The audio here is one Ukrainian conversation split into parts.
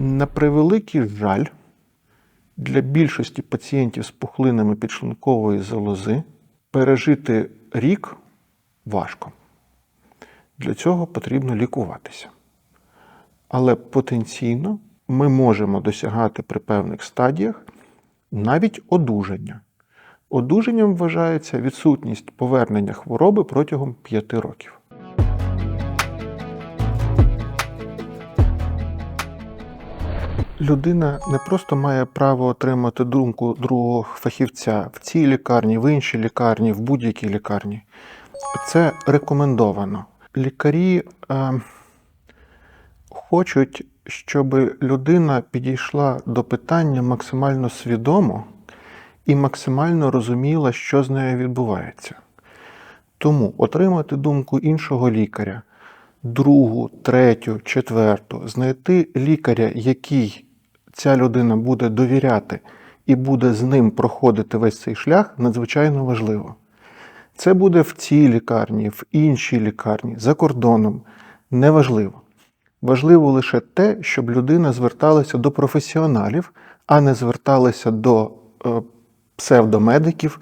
На превеликий жаль, для більшості пацієнтів з пухлинами підшлункової залози пережити рік важко. Для цього потрібно лікуватися. Але потенційно ми можемо досягати при певних стадіях навіть одужання. Одужанням вважається відсутність повернення хвороби протягом 5 років. Людина не просто має право отримати думку другого фахівця в цій лікарні, в іншій лікарні, в будь-якій лікарні. Це рекомендовано. Лікарі е, хочуть, щоб людина підійшла до питання максимально свідомо і максимально розуміла, що з нею відбувається. Тому отримати думку іншого лікаря, другу, третю, четверту, знайти лікаря, який ця людина буде довіряти і буде з ним проходити весь цей шлях, надзвичайно важливо. Це буде в цій лікарні, в іншій лікарні, за кордоном. Неважливо. Важливо лише те, щоб людина зверталася до професіоналів, а не зверталася до е, псевдомедиків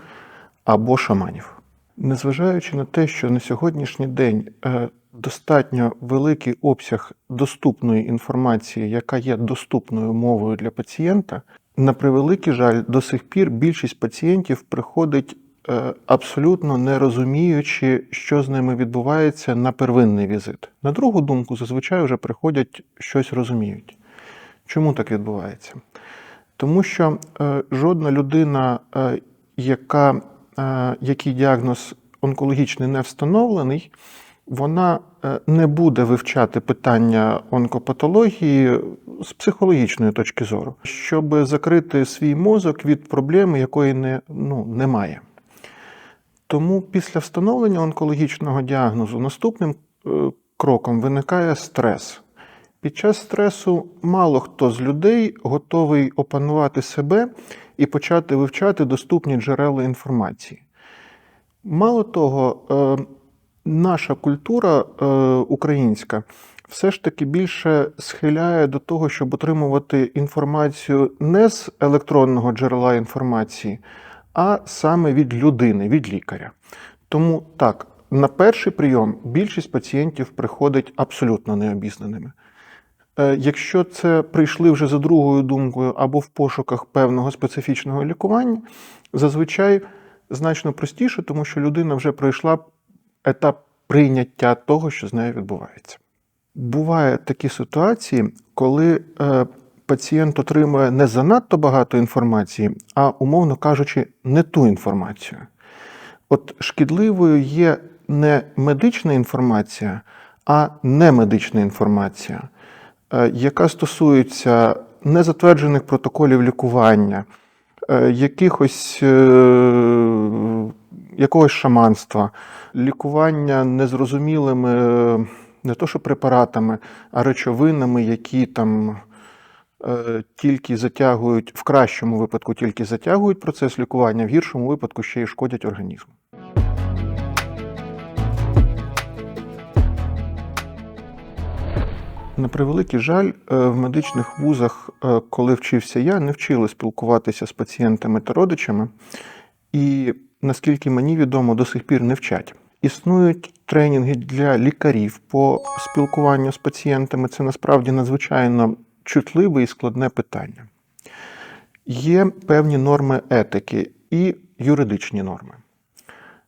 або шаманів. Незважаючи на те, що на сьогоднішній день е, достатньо великий обсяг доступної інформації, яка є доступною мовою для пацієнта, на превеликий жаль, до сих пір більшість пацієнтів приходить е, абсолютно не розуміючи, що з ними відбувається на первинний візит. На другу думку, зазвичай вже приходять щось розуміють. Чому так відбувається? Тому що е, жодна людина, е, яка, який діагноз онкологічний не встановлений, вона е, не буде вивчати питання онкопатології з психологічної точки зору, щоб закрити свій мозок від проблеми, якої не, ну, немає. Тому після встановлення онкологічного діагнозу наступним е, кроком виникає стрес. Під час стресу мало хто з людей готовий опанувати себе і почати вивчати доступні джерела інформації. Мало того, е, наша культура е, українська все ж таки більше схиляє до того, щоб отримувати інформацію не з електронного джерела інформації, а саме від людини, від лікаря. Тому так, на перший прийом більшість пацієнтів приходить абсолютно необізнаними. Е, Якщо це прийшли вже за другою думкою або в пошуках певного специфічного лікування, зазвичай значно простіше, тому що людина вже пройшла етап прийняття того, що з нею відбувається. Бувають такі ситуації, коли е, пацієнт отримує не занадто багато інформації, а, умовно кажучи, не ту інформацію. От шкідливою є не медична інформація, а немедична інформація, е, яка стосується незатверджених протоколів лікування, е, якихось, якогось шаманства, лікування незрозумілими е, не то що препаратами, а речовинами, які там е, тільки затягують, в кращому випадку тільки затягують процес лікування, в гіршому випадку ще й шкодять організму. На превеликий жаль, е, в медичних вузах, коли вчився я, не вчили спілкуватися з пацієнтами та родичами, і наскільки мені відомо, до сих пір не вчать. Існують тренінги для лікарів по спілкуванню з пацієнтами. Це насправді надзвичайно чутливе і складне питання. Є певні норми етики і юридичні норми.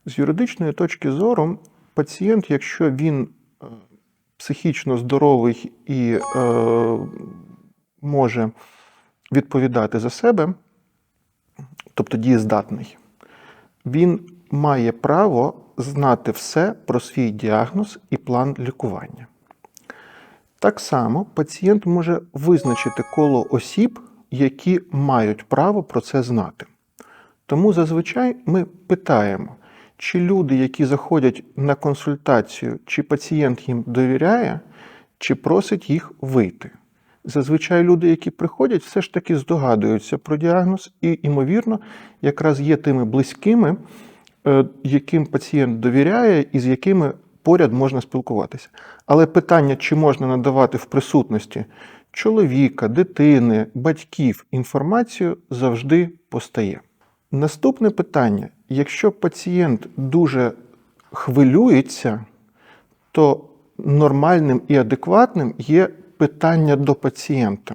З юридичної точки зору, пацієнт, якщо він е, психічно здоровий і е, може відповідати за себе, тобто дієздатний, він має право знати все про свій діагноз і план лікування. Так само пацієнт може визначити коло осіб, які мають право про це знати. Тому зазвичай ми питаємо, чи люди, які заходять на консультацію, чи пацієнт їм довіряє, чи просить їх вийти. Зазвичай люди, які приходять, все ж таки здогадуються про діагноз і, ймовірно, якраз є тими близькими, е, яким пацієнт довіряє і з якими поряд можна спілкуватися. Але питання, чи можна надавати в присутності чоловіка, дитини, батьків інформацію завжди постає. Наступне питання: якщо пацієнт дуже хвилюється, то нормальним і адекватним є питання до пацієнта,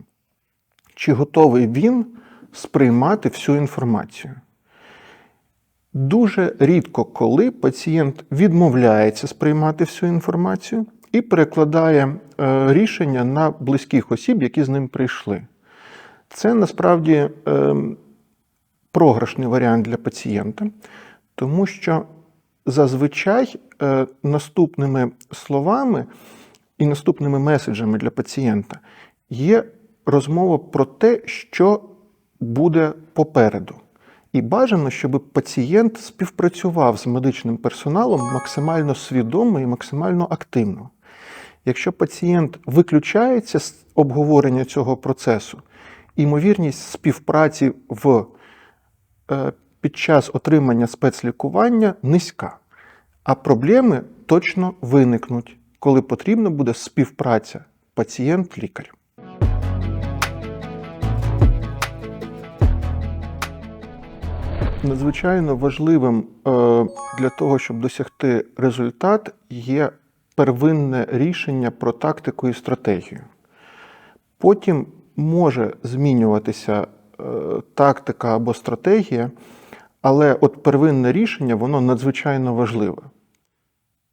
чи готовий він сприймати всю інформацію. Дуже рідко, коли пацієнт відмовляється сприймати всю інформацію і перекладає е, рішення на близьких осіб, які з ним прийшли. Це насправді е, програшний варіант для пацієнта, тому що зазвичай е, наступними словами і наступними меседжами для пацієнта є розмова про те, що буде попереду. І бажано, щоб пацієнт співпрацював з медичним персоналом максимально свідомо і максимально активно. Якщо пацієнт виключається з обговорення цього процесу, ймовірність співпраці в, е, під час отримання спецлікування низька, а проблеми точно виникнуть, коли потрібна буде співпраця пацієнт-лікар. Надзвичайно важливим е, для того, щоб досягти результат, є первинне рішення про тактику і стратегію. Потім може змінюватися е, тактика або стратегія, але от первинне рішення воно надзвичайно важливе.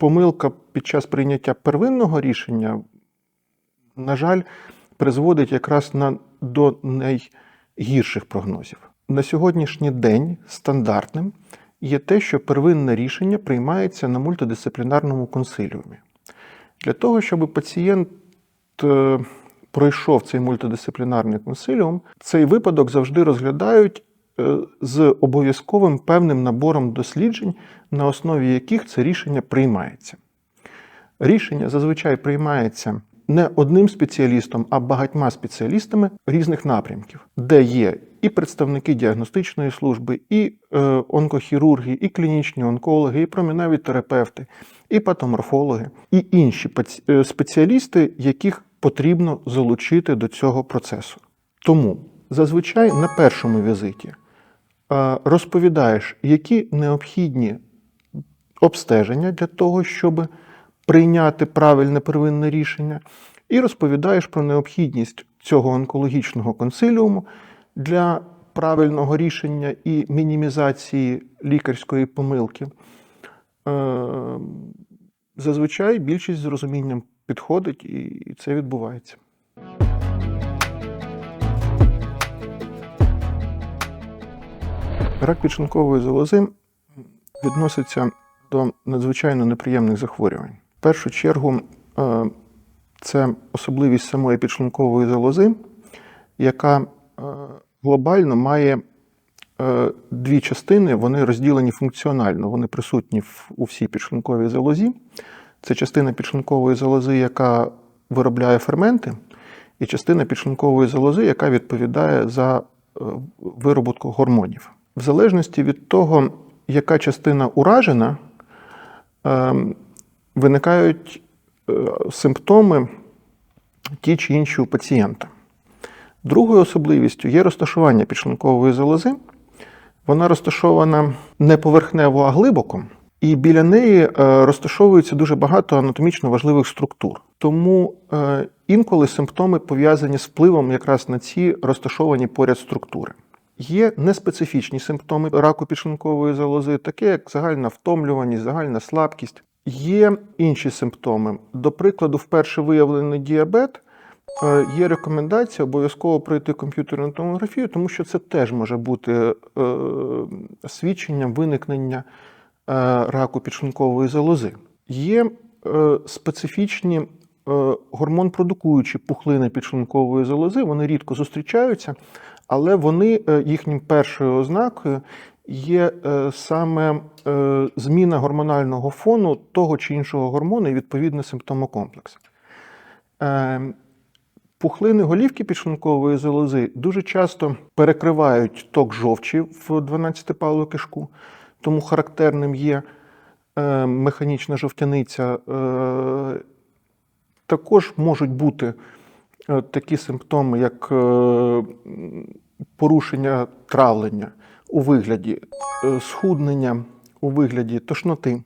Помилка під час прийняття первинного рішення, на жаль, призводить якраз на, до найгірших прогнозів. На сьогоднішній день стандартним є те, що первинне рішення приймається на мультидисциплінарному консиліумі. Для того, щоб пацієнт е, пройшов цей мультидисциплінарний консиліум, цей випадок завжди розглядають з обов'язковим певним набором досліджень, на основі яких це рішення приймається. Рішення зазвичай приймається не одним спеціалістом, а багатьма спеціалістами різних напрямків, де є і представники діагностичної служби, і е, онкохірурги, і клінічні онкологи, і проміневі терапевти, і патоморфологи, і інші е, спеціалісти, яких потрібно залучити до цього процесу. Тому зазвичай на першому візиті е, розповідаєш, які необхідні обстеження для того, щоб прийняти правильне первинне рішення, і розповідаєш про необхідність цього онкологічного консиліуму для правильного рішення і мінімізації лікарської помилки. Е, Зазвичай більшість з розумінням підходить, і це відбувається. Рак підшлункової залози відноситься до надзвичайно неприємних захворювань. В першу чергу, е, це особливість самої підшлункової залози, яка е, глобально має е, дві частини, вони розділені функціонально, вони присутні у всій підшлунковій залозі. Це частина підшлункової залози, яка виробляє ферменти, і частина підшлункової залози, яка відповідає за вироботку гормонів. В залежності від того, яка частина уражена, ем, виникають е, симптоми ті чи інші у пацієнта. Другою особливістю є розташування підшлункової залози. Вона розташована не поверхнево, а глибоко, і біля неї е, розташовується дуже багато анатомічно важливих структур. Тому е, інколи симптоми пов'язані з впливом якраз на ці розташовані поряд структури. Є неспецифічні симптоми раку підшлункової залози, такі як загальна втомлюваність, загальна слабкість. Є інші симптоми. До прикладу, вперше виявлений діабет. Е, Є рекомендація обов'язково пройти комп'ютерну томографію, тому що це теж може бути е, свідченням виникнення е, раку підшлункової залози. Є специфічні гормон-продукуючі пухлини підшлункової залози, вони рідко зустрічаються, але вони е, їхнім першою ознакою є е, саме е, зміна гормонального фону того чи іншого гормону і відповідний симптомокомплекс. Пухлини голівки підшлункової залози дуже часто перекривають ток жовчі в 12-палу кишку, тому характерним є механічна жовтяниця. Також можуть бути такі симптоми, як е, порушення травлення у вигляді е, схуднення, у вигляді тошноти,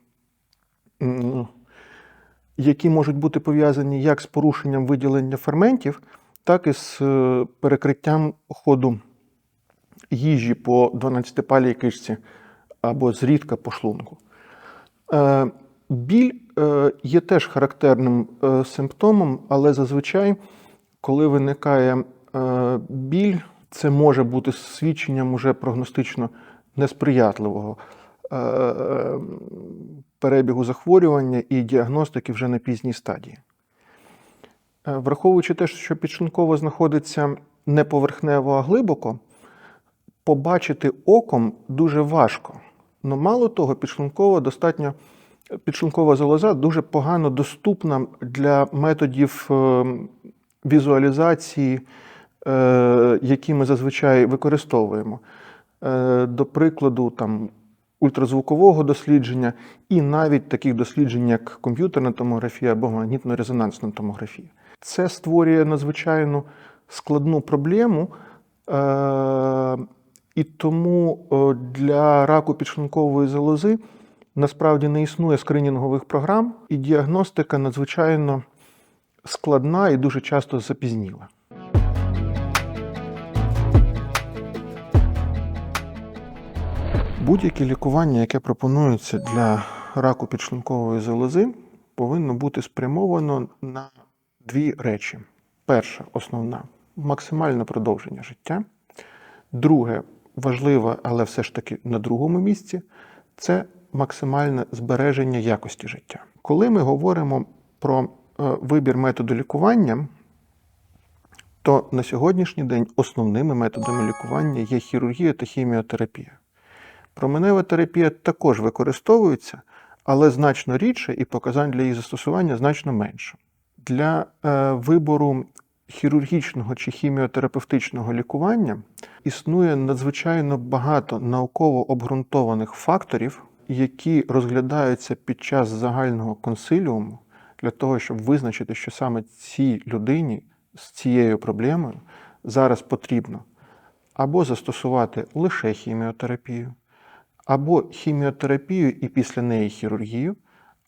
які можуть бути пов'язані як з порушенням виділення ферментів, так і з е, перекриттям ходу їжі по 12-палій кишці або зрідка по шлунку. Е, Біль е, є теж характерним е, симптомом, але зазвичай, коли виникає е, біль, це може бути свідченням уже прогностично несприятливого е, перебігу захворювання і діагностики вже на пізній стадії. Е, Враховуючи те, що підшлунково знаходиться не поверхнево, а глибоко, побачити оком дуже важко. Ну, мало того, підшлункова достатньо підшлункова залоза дуже погано доступна для методів е, візуалізації, е, які ми зазвичай використовуємо. Е, До прикладу, там, ультразвукового дослідження і навіть таких досліджень, як комп'ютерна томографія або магнітно-резонансна томографія. Це створює надзвичайно складну проблему. Е, і тому для раку підшлункової залози насправді не існує скринінгових програм, і діагностика надзвичайно складна і дуже часто запізніла. Будь-яке лікування, яке пропонується для раку підшлункової залози, повинно бути спрямовано на дві речі. Перша, основна максимальне продовження життя. Друге, важливе, але все ж таки на другому місці це максимальне збереження якості життя. Коли ми говоримо про вибір методу лікування, то на сьогоднішній день основними методами лікування є хірургія та хіміотерапія. Променева терапія також використовується, але значно рідше і показань для її застосування значно менше. Для е, вибору хірургічного чи хіміотерапевтичного лікування існує надзвичайно багато науково обґрунтованих факторів, які розглядаються під час загального консиліуму для того, щоб визначити, що саме цій людині з цією проблемою зараз потрібно або застосувати лише хіміотерапію, або хіміотерапію і після неї хірургію,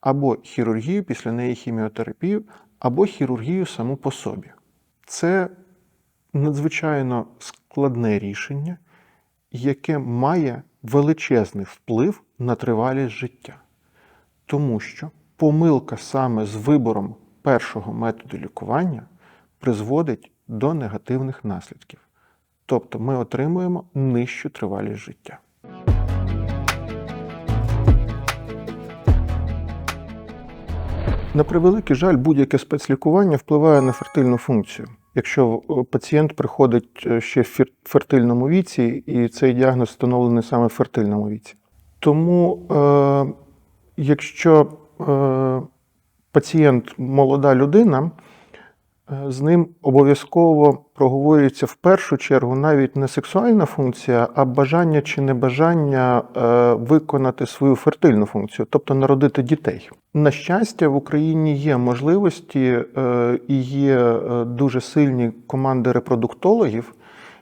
або хірургію після неї хіміотерапію, або хірургію саму по собі. Це надзвичайно складне рішення, яке має величезний вплив на тривалість життя. Тому що помилка саме з вибором першого методу лікування призводить до негативних наслідків. Тобто ми отримуємо нижчу тривалість життя. На превеликий жаль, будь-яке спецлікування впливає на фертильну функцію. Якщо е, пацієнт приходить е, ще в фертильному віці, і цей діагноз встановлений саме в фертильному віці. Тому, е, якщо пацієнт молода людина, е, з ним обов'язково проговорюється в першу чергу навіть не сексуальна функція, а бажання чи небажання е, виконати свою фертильну функцію, тобто народити дітей. На щастя, в Україні є можливості е, і є е, дуже сильні команди репродуктологів,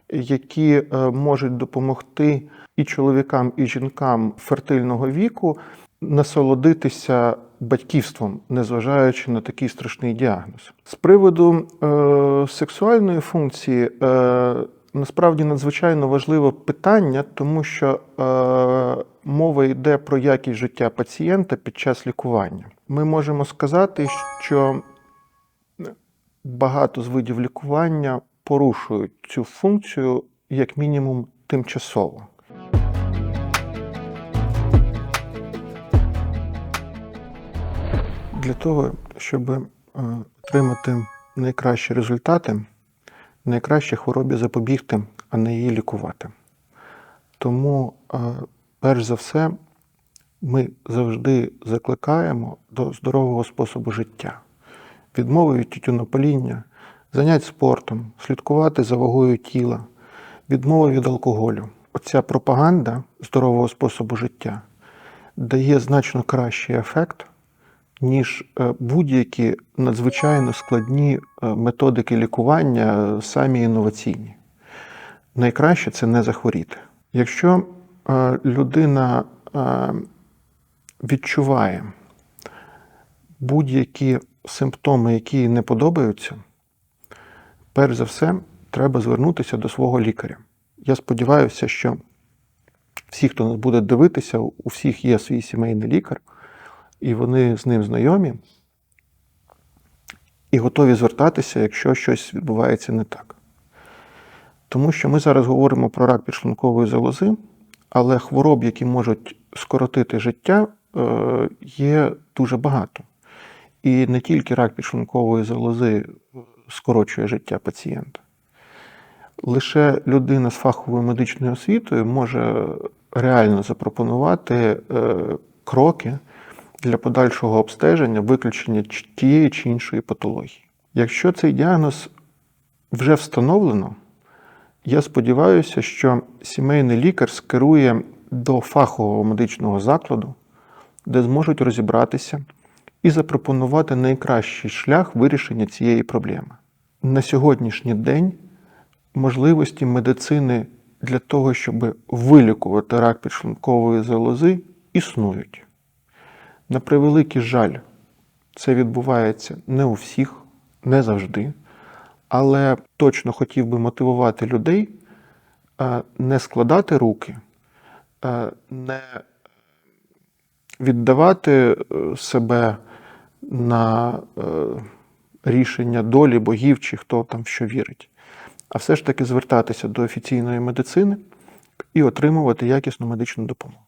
які е, можуть допомогти і чоловікам, і жінкам фертильного віку насолодитися батьківством, незважаючи на такий страшний діагноз. З приводу е, сексуальної функції, е, насправді надзвичайно важливе питання, тому що е, мова йде про якість життя пацієнта під час лікування. Ми можемо сказати, що багато з видів лікування порушують цю функцію як мінімум тимчасово. Для того, щоб е, отримати найкращі результати, найкраще хворобі запобігти, а не її лікувати. Тому, е, перш за все, ми завжди закликаємо до здорового способу життя, відмови від тютюнопаління, занять спортом, слідкувати за вагою тіла, відмови від алкоголю. Оця пропаганда здорового способу життя дає значно кращий ефект, ніж е, будь-які надзвичайно складні е, методики лікування, е, самі інноваційні. Найкраще це не захворіти. Якщо людина відчуває будь-які симптоми, які їй не подобаються, перш за все, треба звернутися до свого лікаря. Я сподіваюся, що всі, хто нас буде дивитися, у всіх є свій сімейний лікар, і вони з ним знайомі і готові звертатися, якщо щось відбувається не так. Тому що ми зараз говоримо про рак підшлункової залози, але хвороб, які можуть скоротити життя, е, є дуже багато. І не тільки рак підшлункової залози скорочує життя пацієнта. Лише людина з фаховою медичною освітою може реально запропонувати е, кроки для подальшого обстеження, виключення тієї чи іншої патології. Якщо цей діагноз вже встановлено, я сподіваюся, що сімейний лікар скерує до фахового медичного закладу, де зможуть розібратися і запропонувати найкращий шлях вирішення цієї проблеми. На сьогоднішній день можливості медицини для того, щоб вилікувати рак підшлункової залози, існують. На превеликий жаль, це відбувається не у всіх, не завжди. Але точно хотів би мотивувати людей е, не складати руки, е, не віддавати е, себе на рішення долі богів чи хто там що вірить, а все ж таки звертатися до офіційної медицини і отримувати якісну медичну допомогу.